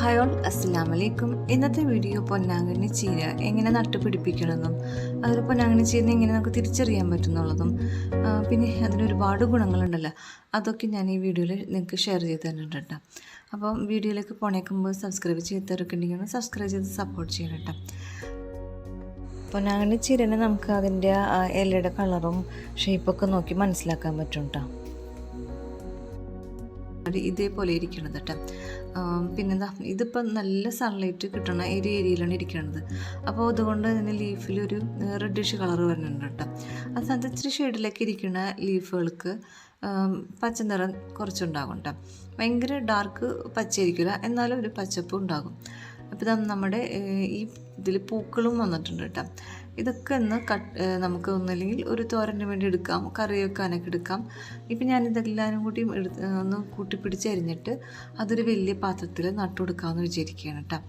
Hi all അസ്സാം ഇന്നത്തെ video പൊന്നാങ്കണ്ണി ചീര എങ്ങനെ നട്ടുപിടിപ്പിക്കണമെന്നും അതിൽ പൊന്നാങ്കണ്ണി ചീരനെ എങ്ങനെ നമുക്ക് തിരിച്ചറിയാൻ പറ്റുന്നുള്ളതും പിന്നെ അതിന് ഒരുപാട് ഗുണങ്ങളുണ്ടല്ലോ. അതൊക്കെ ഞാൻ ഈ വീഡിയോയിൽ നിങ്ങൾക്ക് ഷെയർ ചെയ്ത് തരുന്നുണ്ട് കേട്ടോ. അപ്പം വീഡിയോയിലേക്ക് പോണേക്കുമ്പോൾ സബ്സ്ക്രൈബ് ചെയ്തവരൊക്കെ ഉണ്ടെങ്കിൽ ഒന്ന് സബ്സ്ക്രൈബ് ചെയ്ത് സപ്പോർട്ട് ചെയ്യണം കേട്ടോ. പൊന്നാങ്കണ്ണി ചീരനെ നമുക്ക് അതിന്റെ ഇലയുടെ കളറും ഷേപ്പൊക്കെ നോക്കി മനസ്സിലാക്കാൻ പറ്റും കേട്ടോ. അത് ഇതേപോലെ ഇരിക്കണത് കേട്ടോ ആം, പിന്നെന്താ ഇതിപ്പോൾ നല്ല സൺലൈറ്റ് കിട്ടണ ഒരു ഏരിയയിലാണ് ഇരിക്കണത്. അപ്പോൾ അതുകൊണ്ട് തന്നെ ലീഫിലൊരു റെഡിഷ് കളർ വരുന്നുണ്ട് കേട്ടോ അത് ഇച്ചിരി ഷെയ്ഡിലൊക്കെ ഇരിക്കുന്ന ലീഫുകൾക്ക് പച്ച നിറം കുറച്ചുണ്ടാകും കേട്ടോ ഭയങ്കര ഡാർക്ക് പച്ചയായിരിക്കില്ല എന്നാലും ഒരു പച്ചപ്പ് ഉണ്ടാകും. അപ്പോൾ ഇതാണ് നമ്മുടെ ഈ ഇതിൽ പൂക്കളും വന്നിട്ടുണ്ട് കേട്ടോ. ഇതൊക്കെ ഒന്ന് കട്ട് നമുക്ക് ഒന്നല്ലെങ്കിൽ ഒരു തോരന് വേണ്ടി എടുക്കാം കറി വെക്കാനൊക്കെ എടുക്കാം. ഇപ്പം ഞാനിതെല്ലാവരും കൂടി എടുത്ത് ഒന്ന് കൂട്ടിപ്പിടിച്ച് അരിഞ്ഞിട്ട് അതൊരു വലിയ പാത്രത്തിൽ നട്ടുകൊടുക്കാമെന്ന് വിചാരിക്കുകയാണ് കേട്ടോ.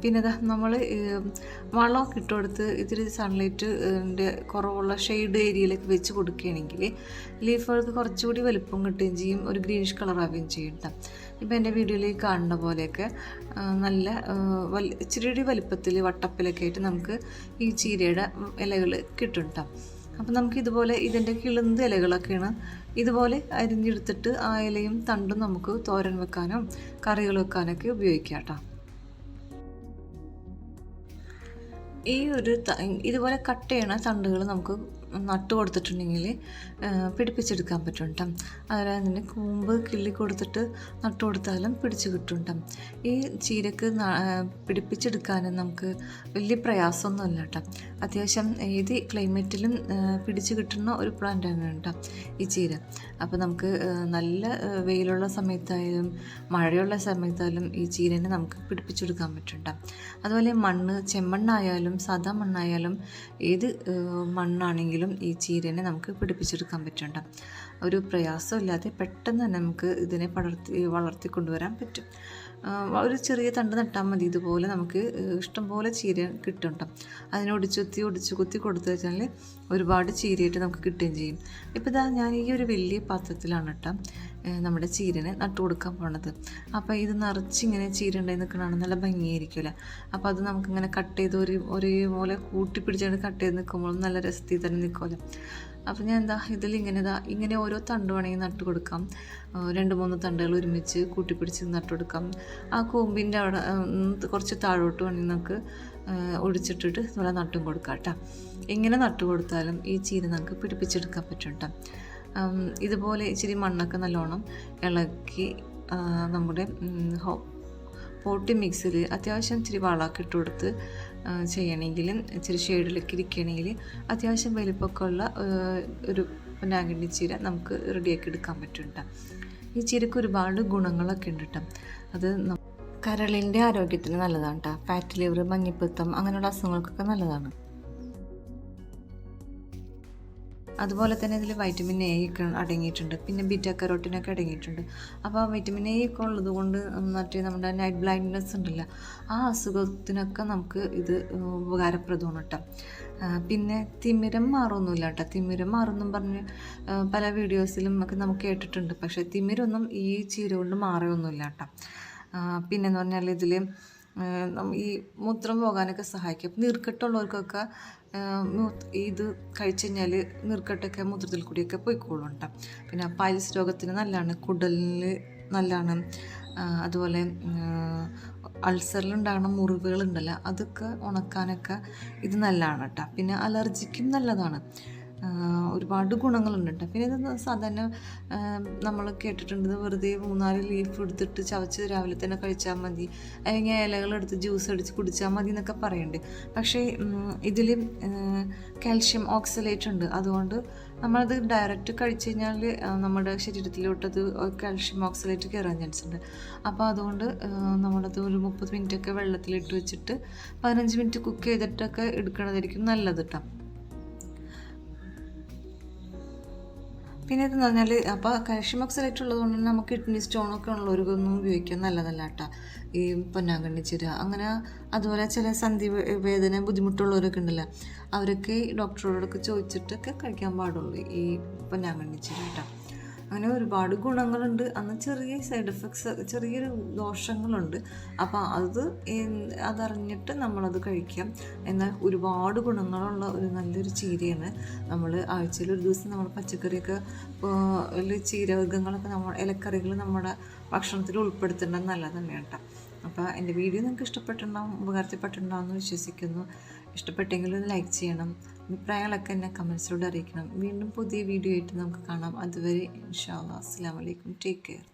പിന്നെ ഇതാ നമ്മൾ വളമൊക്കെ ഇട്ട് കൊടുത്ത് ഇത്തിരി സൺലൈറ്റിന്റെ കുറവുള്ള ഷെയ്ഡ് ഏരിയയിലൊക്കെ വെച്ച് കൊടുക്കുകയാണെങ്കിൽ ലീഫുകൾക്ക് കുറച്ചുകൂടി വലുപ്പം കിട്ടുകയും ചെയ്യും ഒരു ഗ്രീനിഷ് കളർ ആവുകയും ചെയ്യും കേട്ടോ ഇപ്പം എന്റെ വീഡിയോയിൽ കാണുന്ന പോലെയൊക്കെ നല്ല ആ, ഇച്ചിരി വലുപ്പത്തിൽ വട്ടപ്പിലൊക്കെ ആയിട്ട് നമുക്ക് ഈ ചീരയുടെ ഇലകൾ കിട്ടും കേട്ടോ അപ്പം നമുക്ക് ഇതുപോലെ ഇതിന്റെ കിളുന്ത് ഇലകളൊക്കെയാണ് ഇതുപോലെ അരിഞ്ഞെടുത്തിട്ട് ആ ഇലയും തണ്ടും നമുക്ക് തോരൻ വെക്കാനും കറികൾ വെക്കാനൊക്കെ ഉപയോഗിക്കാം കേട്ടോ ഈ ഒരു ഇതുപോലെ കട്ട് ചെയ്യണ തണ്ടുകൾ നമുക്ക് നട്ട് കൊടുത്തിട്ടുണ്ടെങ്കിൽ പിടിപ്പിച്ചെടുക്കാൻ പറ്റും കേട്ടോ അതുപോലെ അതിന്റെ കൂമ്പ് കിള്ളി കൊടുത്തിട്ട് നട്ട് കൊടുത്താലും പിടിച്ച് കിട്ടും കേട്ടോ ഈ ചീരക്ക് പിടിപ്പിച്ചെടുക്കാനും നമുക്ക് വലിയ പ്രയാസമൊന്നുമില്ല കേട്ടോ അത്യാവശ്യം ഏത് ക്ലൈമറ്റിലും പിടിച്ച് കിട്ടുന്ന ഒരു പ്ലാന്റ് ആണ് കേട്ടോ ഈ ചീര. അപ്പോൾ നമുക്ക് നല്ല വെയിലുള്ള സമയത്തായാലും മഴയുള്ള സമയത്തായാലും ഈ ചീരനെ നമുക്ക് പിടിപ്പിച്ചെടുക്കാൻ പറ്റും കേട്ടോ അതുപോലെ മണ്ണ് ചെമ്മണ്ണായാലും സാധാ മണ്ണായാലും ഏത് ആ, മണ്ണാണെങ്കിലും ഈ ചീരനെ നമുക്ക് പിടിപ്പിച്ചെടുക്കാൻ പറ്റുന്നുണ്ട്. ഒരു പ്രയാസമില്ലാതെ പെട്ടെന്ന് തന്നെ നമുക്ക് ഇതിനെ പടർത്തി വളർത്തി കൊണ്ടുവരാൻ പറ്റും. ഒരു ചെറിയ തണ്ട് നട്ടാൽ മതി ഇതുപോലെ നമുക്ക് ഇഷ്ടംപോലെ ചീര കിട്ടും കേട്ടോ അതിനെ ഒടിച്ചുത്തി ഒടിച്ചു കുത്തി കൊടുത്തു വെച്ചാൽ ഒരുപാട് ചീരയായിട്ട് നമുക്ക് കിട്ടുകയും ചെയ്യും. ഇപ്പോൾ ഇതാ ഞാൻ ഈ ഒരു വലിയ പാത്രത്തിലാണ് കേട്ടോ നമ്മുടെ ചീരനെ നട്ടു കൊടുക്കാൻ പോണത്. അപ്പോൾ ഇത് നിറച്ചിങ്ങനെ ചീര ഉണ്ടായി നിൽക്കണമെന്ന് നല്ല ഭംഗിയായിരിക്കില്ല അപ്പോൾ അത് നമുക്കിങ്ങനെ കട്ട് ചെയ്ത് ഒരു ഒരേപോലെ കൂട്ടി പിടിച്ചാണ് കട്ട് ചെയ്ത് നിൽക്കുമ്പോൾ നല്ല രസത്തിൽ തന്നെ നിൽക്കുമല്ലോ അപ്പോൾ ഞാൻ എന്താ ഇതിൽ ഇങ്ങനെ ഇതാ ഇങ്ങനെ ഓരോ തണ്ട് വേണമെങ്കിൽ നട്ട് കൊടുക്കാം. രണ്ട് മൂന്ന് തണ്ടുകൾ ഒരുമിച്ച് കൂട്ടിപ്പിടിച്ച് നട്ട് കൊടുക്കാം. ആ കൂമ്പിന്റെ അവിടെ കുറച്ച് താഴോട്ട് വേണമെങ്കിൽ നമുക്ക് ഒടിച്ചിട്ടിട്ട് നല്ല നട്ടും കൊടുക്കാം കേട്ടോ. എങ്ങനെ നട്ട് കൊടുത്താലും ഈ ചീര നമുക്ക് പിടിപ്പിച്ചെടുക്കാൻ പറ്റും കേട്ടോ. ഇതുപോലെ ഇച്ചിരി മണ്ണൊക്കെ നല്ലോണം ഇളക്കി നമ്മുടെ പോട്ടി മിക്സിൽ അത്യാവശ്യം ഇച്ചിരി വളമൊക്കെ ഇട്ട് കൊടുത്ത് ചെയ്യണമെങ്കിൽ ഇച്ചിരി ഷെയ്ഡിലൊക്കെ ഇരിക്കുകയാണെങ്കിൽ അത്യാവശ്യം വലിപ്പമൊക്കെ ഉള്ള ഒരു പൊന്നാങ്കണ്ണി ചീര നമുക്ക് റെഡിയാക്കി എടുക്കാൻ പറ്റും കേട്ടോ. ഈ ചീരക്ക് ഒരുപാട് ഗുണങ്ങളൊക്കെ ഉണ്ട് കേട്ടോ അത് കരളിന്റെ ആരോഗ്യത്തിന് നല്ലതാണ് കേട്ടോ ഫാറ്റ് ലിവർ മഞ്ഞപ്പിത്തം അങ്ങനെയുള്ള അസുഖങ്ങൾക്കൊക്കെ നല്ലതാണ്. അതുപോലെ തന്നെ ഇതിൽ വൈറ്റമിൻ എ ഒക്കെ അടങ്ങിയിട്ടുണ്ട്. പിന്നെ ബീറ്റ കരോട്ടിനൊക്കെ അടങ്ങിയിട്ടുണ്ട്. അപ്പോൾ വൈറ്റമിൻ എ ഒക്കെ ഉള്ളത് കൊണ്ട് മറ്റേ നമ്മുടെ നൈറ്റ് ബ്ലൈൻഡ്നെസ് ഉണ്ടല്ലോ ആ അസുഖത്തിനൊക്കെ നമുക്ക് ഇത് ഉപകാരപ്രദമാണ് കേട്ടോ പിന്നെ തിമിരം മാറൊന്നുമില്ല കേട്ടോ തിമിരം മാറുമെന്നും പറഞ്ഞ് പല വീഡിയോസിലും ഒക്കെ നമുക്ക് കേട്ടിട്ടുണ്ട്. പക്ഷേ തിമിരൊന്നും ഈ ചീര കൊണ്ട് മാറുകയൊന്നുമില്ല കേട്ടോ പിന്നെന്ന് പറഞ്ഞാൽ ഇതിൽ ഈ മൂത്രം പോകാനൊക്കെ സഹായിക്കും. നീർക്കെട്ടുള്ളവർക്കൊക്കെ ഇത് കഴിച്ചു കഴിഞ്ഞാൽ നീർക്കെട്ടൊക്കെ മൂത്രത്തിൽ കൂടിയൊക്കെ പോയിക്കോളും കേട്ടോ പിന്നെ പൈൽസ് രോഗത്തിന് നല്ലതാണ് കുടലിന് നല്ലതാണ്. അതുപോലെ അൾസറിലുണ്ടാകുന്ന മുറിവുകളുണ്ടല്ലോ അതൊക്കെ ഉണക്കാനൊക്കെ ഇത് നല്ലതാണ് കേട്ടോ. പിന്നെ അലർജിക്കും നല്ലതാണ്. ഒരുപാട് ഗുണങ്ങളുണ്ട് കേട്ടോ പിന്നെ ഇത് സാധാരണ നമ്മൾ കേട്ടിട്ടുണ്ട് വെറുതെ മൂന്നാൽ ലീഫ് എടുത്തിട്ട് ചവച്ച് രാവിലെ തന്നെ കഴിച്ചാൽ മതി. അല്ലെങ്കിൽ ഇലകളെടുത്ത് ജ്യൂസ് അടിച്ച് കുടിച്ചാൽ മതി എന്നൊക്കെ പറയുന്നുണ്ട് പക്ഷേ ഇതിൽ കാൽഷ്യം ഓക്സലേറ്റ് ഉണ്ട്. അതുകൊണ്ട് നമ്മളത് ഡയറക്റ്റ് കഴിച്ചു കഴിഞ്ഞാൽ നമ്മുടെ നമ്മുടെ ശരീരത്തിലോട്ടത് കാൽഷ്യം ഓക്സലേറ്റ് കയറാൻ ചാൻസ് ഉണ്ട്. അപ്പോൾ അതുകൊണ്ട് നമ്മളത് ഒരു മുപ്പത് മിനിറ്റൊക്കെ വെള്ളത്തിലിട്ട് വെച്ചിട്ട് പതിനഞ്ച് മിനിറ്റ് കുക്ക് ചെയ്തിട്ടൊക്കെ എടുക്കണതായിരിക്കും നല്ലത് കേട്ടോ പിന്നെ ഇതെന്ന് പറഞ്ഞാൽ അപ്പോൾ കാൽഷ്യം ഉള്ളതുകൊണ്ട് തന്നെ നമുക്ക് കിഡ്നി സ്റ്റോണൊക്കെ ഉള്ളവർക്കൊന്നും ഉപയോഗിക്കാൻ നല്ലതല്ല കേട്ടോ. ഈ പൊന്നാങ്കണ്ണി ചിര അങ്ങനെ അതുപോലെ ചില സന്ധി വേദന ബുദ്ധിമുട്ടുള്ളവരൊക്കെ ഉണ്ടല്ലോ അവരൊക്കെ ഡോക്ടറോടൊക്കെ ചോദിച്ചിട്ടൊക്കെ കഴിക്കാൻ പാടുള്ളൂ ഈ പൊന്നാങ്കണ്ണി ചിര കേട്ടോ. അങ്ങനെ ഒരുപാട് ഗുണങ്ങളുണ്ട്. അന്ന് ചെറിയ സൈഡ് എഫക്ട്സ് ചെറിയൊരു ദോഷങ്ങളുണ്ട്. അപ്പോൾ അത് അതറിഞ്ഞിട്ട് നമ്മളത് കഴിക്കാം. എന്നാൽ ഒരുപാട് ഗുണങ്ങളുള്ള ഒരു നല്ലൊരു ചീരയാണ്. നമ്മൾ ആഴ്ചയിൽ ഒരു ദിവസം നമ്മൾ പച്ചക്കറിയൊക്കെ ചീരവർഗങ്ങളൊക്കെ നമ്മൾ ഇലക്കറികൾ നമ്മുടെ ഭക്ഷണത്തിൽ ഉൾപ്പെടുത്തേണ്ടത് നല്ലത് തന്നെയാണ് കേട്ടോ അപ്പോൾ എന്റെ വീഡിയോ നിങ്ങൾക്ക് ഇഷ്ടപ്പെട്ടിട്ടുണ്ടാവും ഉപകാരത്തിൽപ്പെട്ടിട്ടുണ്ടാവും എന്ന് വിശ്വസിക്കുന്നു. ഇഷ്ടപ്പെട്ടെങ്കിൽ ഒന്ന് ലൈക്ക് ചെയ്യണം. അഭിപ്രായങ്ങളൊക്കെ എന്നെ കമൻസിലൂടെ അറിയിക്കണം. വീണ്ടും പുതിയ വീഡിയോ ആയിട്ട് നമുക്ക് കാണാം. അതുവരെ ഇൻഷാ അസ്സാം വലൈക്കും ടേക്ക് കെയർ